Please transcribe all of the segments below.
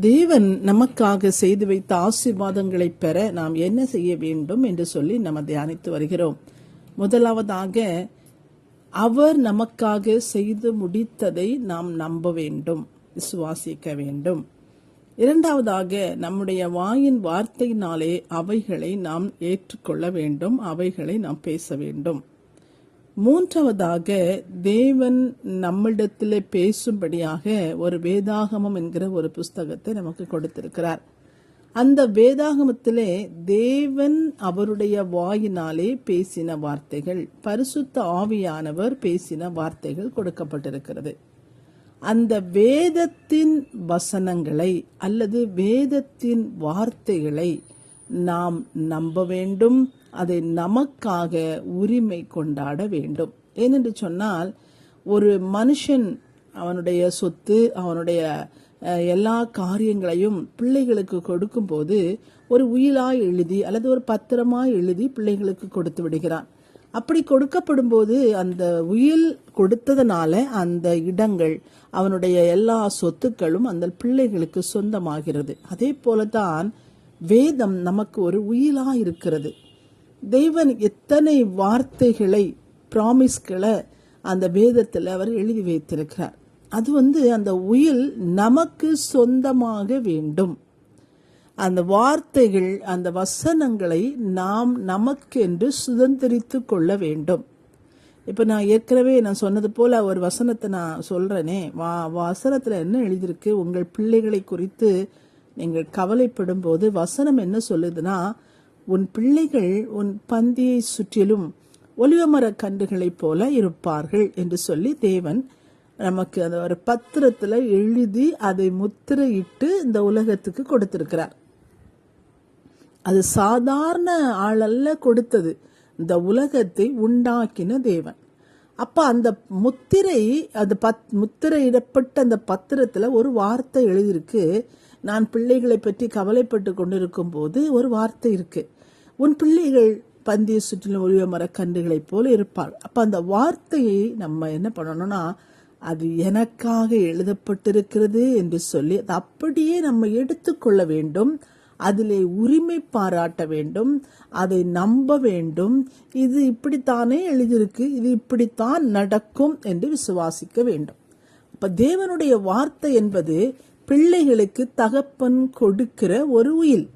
தேவன் நமக்காக செய்து வைத்த ஆசீர்வாதங்களை பெற நாம் என்ன செய்ய வேண்டும் என்று சொல்லி நம்ம தியானித்து வருகிறோம். முதலாவதாக அவர் நமக்காக செய்து முடித்ததை நாம் நம்ப வேண்டும் விசுவாசிக்க வேண்டும். இரண்டாவதாக நம்முடைய வாயின் வார்த்தையினாலே அவைகளை நாம் ஏற்றுக்கொள்ள வேண்டும் அவைகளை நாம் பேச வேண்டும். மூன்றாவதாக தேவன் நம்மிடத்தில் பேசும்படியாக ஒரு வேதாகமம் என்கிற ஒரு புஸ்தகத்தை நமக்கு கொடுத்திருக்கிறார். அந்த வேதாகமத்திலே தேவன் அவருடைய வாயினாலே பேசின வார்த்தைகள் பரிசுத்த ஆவியானவர் பேசின வார்த்தைகள் கொடுக்கப்பட்டிருக்கிறது. அந்த வேதத்தின் வசனங்களை அல்லது வேதத்தின் வார்த்தைகளை நாம் நம்ப வேண்டும் அதை நமக்காக உரிமை கொண்டாட வேண்டும். ஏனென்று சொன்னால் ஒரு மனுஷன் அவனுடைய சொத்து அவனுடைய எல்லா காரியங்களையும் பிள்ளைகளுக்கு கொடுக்கும்போது ஒரு உயிலாய் எழுதி அல்லது ஒரு பத்திரமாய் எழுதி பிள்ளைகளுக்கு கொடுத்து விடுகிறான். அப்படி கொடுக்கப்படும் போது அந்த உயில் கொடுத்ததுனால அந்த இடங்கள் அவனுடைய எல்லா சொத்துக்களும் அந்த பிள்ளைகளுக்கு சொந்தமாகிறது. அதே போலதான் வேதம் நமக்கு ஒரு உயிலா இருக்கிறது. தெய்வன் எத்தனை வார்த்தைகளை ப்ராமிஸ்களை அந்த வேதத்தில் அவர் எழுதி வைத்திருக்கிறார். அது வந்து அந்த உயில் நமக்கு சொந்தமாக வேண்டும். அந்த வார்த்தைகள் அந்த வசனங்களை நாம் நமக்கென்று சுதந்திரித்து கொள்ள வேண்டும். இப்போ நான் ஏற்கனவே நான் சொன்னது போல் ஒரு வசனத்தை நான் சொல்கிறேனே வா வசனத்தில் என்ன எழுதியிருக்கு? உங்கள் பிள்ளைகளை குறித்து நீங்கள் கவலைப்படும் போது வசனம் என்ன சொல்லுதுன்னா உன் பிள்ளைகள் உன் பந்தியை சுற்றிலும் ஒலிவமர கன்றுகளைப் போல இருப்பார்கள் என்று சொல்லி தேவன் நமக்கு அந்த ஒரு பத்திரத்தில் எழுதி அதை முத்திரையிட்டு இந்த உலகத்துக்கு கொடுத்திருக்கிறார். அது சாதாரண ஆளல்ல கொடுத்தது. இந்த உலகத்தை உண்டாக்கின தேவன். அப்போ அந்த முத்திரை அது பத் முத்திரையிடப்பட்ட அந்த பத்திரத்தில் ஒரு வார்த்தை எழுதியிருக்கு. நான் பிள்ளைகளை பற்றி கவலைப்பட்டு கொண்டிருக்கும் போது ஒரு வார்த்தை இருக்குது உன் பிள்ளைகள் பந்திய சுற்றிலும் ஒளிவ மரக்கன்றுகளைப் போல இருப்பார் அப்ப அந்த வார்த்தையை நம்ம என்ன பண்ணணும்னா அது எனக்காக எழுதப்பட்டிருக்கிறது என்று சொல்லி அது அப்படியே நம்ம எடுத்துக்கொள்ள வேண்டும். அதிலே உரிமை பாராட்ட வேண்டும். அதை நம்ப வேண்டும். இது இப்படித்தானே எழுதியிருக்கு இது இப்படித்தான் நடக்கும் என்று விசுவாசிக்க வேண்டும். அப்ப தேவனுடைய வார்த்தை என்பது பிள்ளைகளுக்கு தகப்பன் கொடுக்கிற ஒரு உயில்.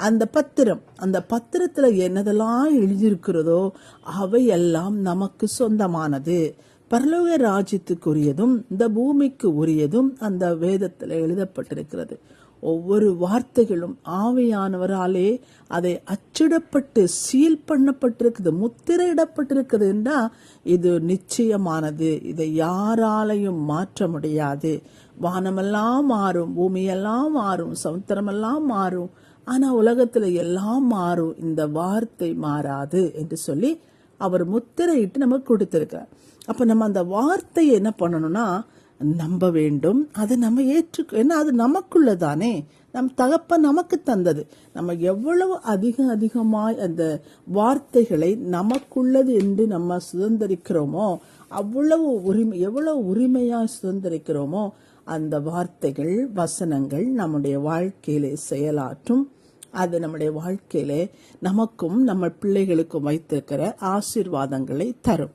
அந்த பத்திரம் அந்த பத்திரத்துல என்னதெல்லாம் எழுதியிருக்கிறதோ அவையெல்லாம் நமக்கு சொந்தமானது. பரலோக ராஜ்யத்துக்குரியதும் இந்த பூமிக்கு உரியதும் அந்த வேதத்தில் எழுதப்பட்டிருக்கிறது. ஒவ்வொரு வார்த்தைகளும் ஆவியானவராலே அதை அச்சிடப்பட்டு சீல் பண்ணப்பட்டிருக்குது முத்திரையிடப்பட்டிருக்குது என்றா இது நிச்சயமானது. இதை யாராலையும் மாற்ற முடியாது. வானமெல்லாம் மாறும் பூமியெல்லாம் மாறும் சமுத்திரமெல்லாம் மாறும். ஆனா உலகத்துல எல்லாம் மாறும். இந்த வார்த்தை மாறாது என்று சொல்லி அவர் முத்திரையிட்டு நமக்கு கொடுத்துருக்கார். அப்ப நம்ம அந்த வார்த்தையை என்ன பண்ணணும்னா நம்ப வேண்டும். அதை நம்ம ஏற்று ஏன்னா அது நமக்குள்ளதானே. நம் தகப்ப நமக்கு தந்தது. நம்ம எவ்வளவு அதிக அதிகமாய் அந்த வார்த்தைகளை நமக்குள்ளது என்று நம்ம சுதந்திரிக்கிறோமோ அவ்வளவு உரிமை எவ்வளவு உரிமையாய் சுதந்திரிக்கிறோமோ அந்த வார்த்தைகள் வசனங்கள் நம்முடைய வாழ்க்கையிலே செயலாற்றும் அது நம்முடைய வாழ்க்கையில நமக்கும் நம்ம பிள்ளைகளுக்கும் வைத்திருக்கிற ஆசீர்வாதங்களை தரும்.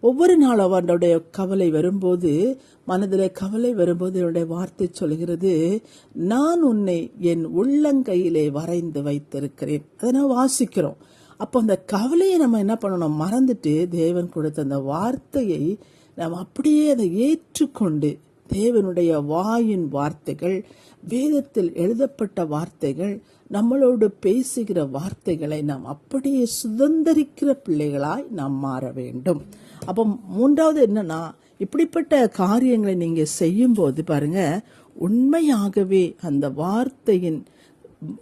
ஒவ்வொரு நாள் அவனுடைய கவலை வரும்போது மனதில் கவலை வரும்போது என்னுடைய வார்த்தை சொல்கிறது நான் உன்னை என் உள்ளங்கையிலே வரைந்து வைத்திருக்கிறேன். அதை நான் வாசிக்கிறோம். அப்போ அந்த கவலையை நம்ம என்ன பண்ணணும்? மறந்துட்டு தேவன் கொடுத்த அந்த வார்த்தையை நாம் அப்படியே அதை ஏற்றுக்கொண்டு தேவனுடைய வாயின் வார்த்தைகள் வேதத்தில் எழுதப்பட்ட வார்த்தைகள் நம்மளோடு பேசுகிற வார்த்தைகளை நாம் அப்படியே சுதந்திரிக்கிற பிள்ளைகளாய் நாம் மாற வேண்டும். அப்போ மூன்றாவது என்னன்னா இப்படிப்பட்ட காரியங்களை நீங்க செய்யும்போது பாருங்க உண்மையாகவே அந்த வார்த்தையின்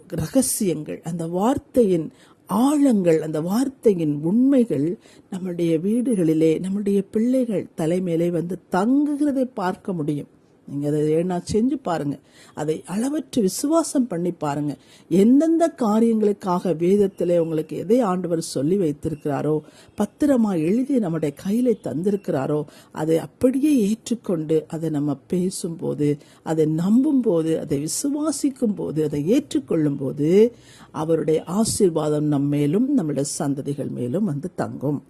ரகசியங்கள் அந்த வார்த்தையின் ஆழங்கள் அந்த வார்த்தையின் உண்மைகள் நம்முடைய வீடுகளிலே நம்முடைய பிள்ளைகள் தலைமையிலே வந்து தங்குகிறதை பார்க்க முடியும். நீங்கள் அதை ஏன்னா செஞ்சு பாருங்க. அதை அளவற்று விசுவாசம் பண்ணி பாருங்க. எந்தெந்த காரியங்களுக்காக வேதத்தில் உங்களுக்கு எதை ஆண்டவர் சொல்லி வைத்திருக்கிறாரோ பத்திரமா எழுதி நம்முடைய கையில தந்திருக்கிறாரோ அதை அப்படியே ஏற்றுக்கொண்டு அதை நம்ம பேசும்போது அதை நம்பும் போது அதை விசுவாசிக்கும் போது அதை ஏற்றுக்கொள்ளும் போது அவருடைய ஆசீர்வாதம் நம் மேலும் நம்முடைய சந்ததிகள் மேலும் வந்து தங்கும்.